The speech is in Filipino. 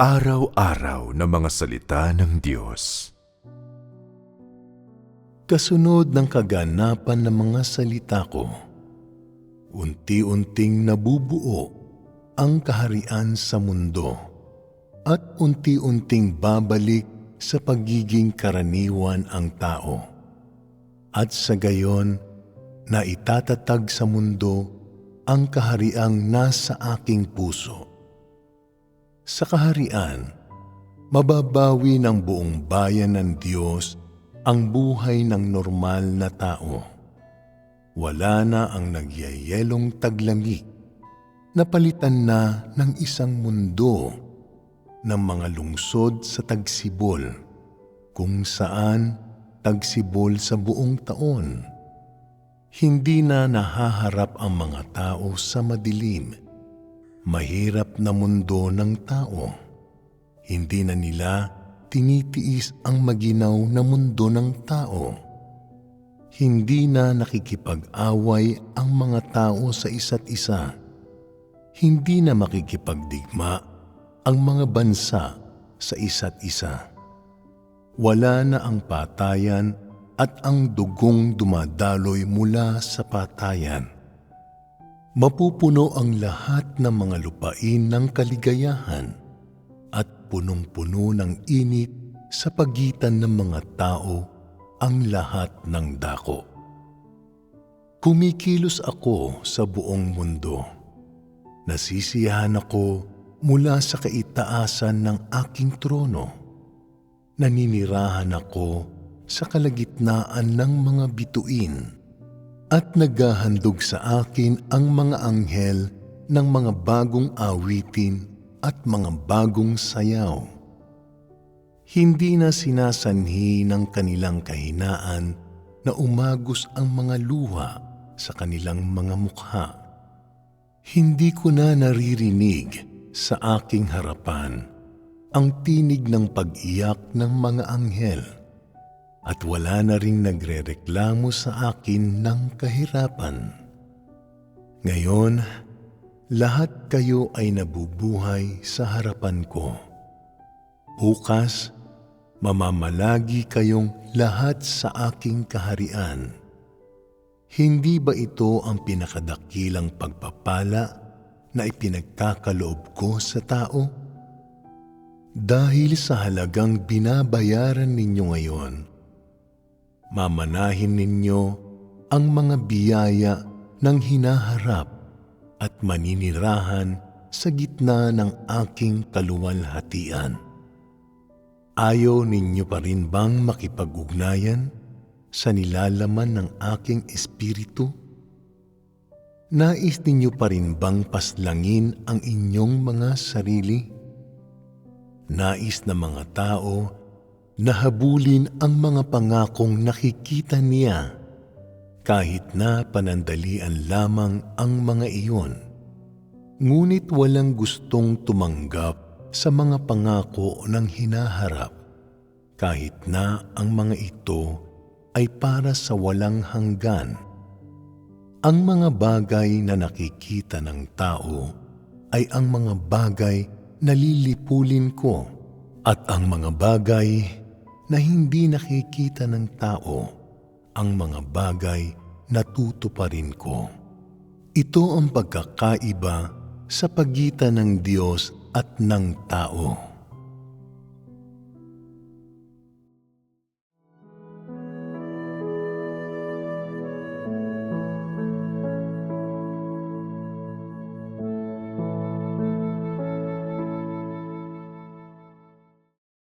Pang-araw-araw na mga salita ng Diyos. Kasunod ng kaganapan ng mga salita ko, unti-unting nabubuo ang kaharian sa mundo at unti-unting babalik sa pagiging karaniwan ang tao. At sa gayon, na itatatag sa mundo ang kahariang nasa aking puso. Sa kaharian, mababawi ng buong bayan ng Diyos ang buhay ng normal na tao. Wala na ang nagyayelong taglamig, napalitan na ng isang mundo ng mga lungsod sa tagsibol, kung saan tagsibol sa buong taon. Hindi na nahaharap ang mga tao sa madilim, mahirap na mundo ng tao. Hindi na nila tinitiis ang maginaw na mundo ng tao. Hindi na nakikipag-away ang mga tao sa isa't isa. Hindi na makikipagdigma ang mga bansa sa isa't isa. Wala na ang patayan at ang dugong dumadaloy mula sa patayan. Mapupuno ang lahat ng mga lupain ng kaligayahan at punong-puno ng init sa pagitan ng mga tao ang lahat ng dako. Kumikilos ako sa buong mundo. Nasisiyahan ako mula sa kaitaasan ng aking trono. Naninirahan ako sa kalagitnaan ng mga bituin at naghahandog sa akin ang mga anghel ng mga bagong awitin at mga bagong sayaw. Hindi na sinasanhi ng kanilang kahinaan na umagos ang mga luha sa kanilang mga mukha. Hindi ko na naririnig sa aking harapan ang tinig ng pag-iyak ng mga anghel at wala na ring nagrereklamo sa akin ng kahirapan. Ngayon, lahat kayo ay nabubuhay sa harapan ko. Bukas, mamamalagi kayong lahat sa aking kaharian. Hindi ba ito ang pinakadakilang pagpapala na ipinagkakaloob ko sa tao? Dahil sa halagang binabayaran ninyo ngayon, mamanahin ninyo ang mga biyaya ng hinaharap at maninirahan sa gitna ng aking kaluwalhatian. Ayaw ninyo pa rin bang makipag-ugnayan sa nilalaman ng aking espiritu? Nais ninyo pa rin bang paslangin ang inyong mga sarili? Nais na mga tao na habulin ang mga pangakong nakikita niya kahit na panandalian lamang ang mga iyon. Ngunit walang gustong tumanggap sa mga pangako ng hinaharap kahit na ang mga ito ay para sa walang hanggan. Ang mga bagay na nakikita ng tao ay ang mga bagay na lilipulin ko at ang mga bagay na hindi nakikita ng tao ang mga bagay na tutuparin ko. Ito ang pagkakaiba sa pagitan ng Diyos at ng tao.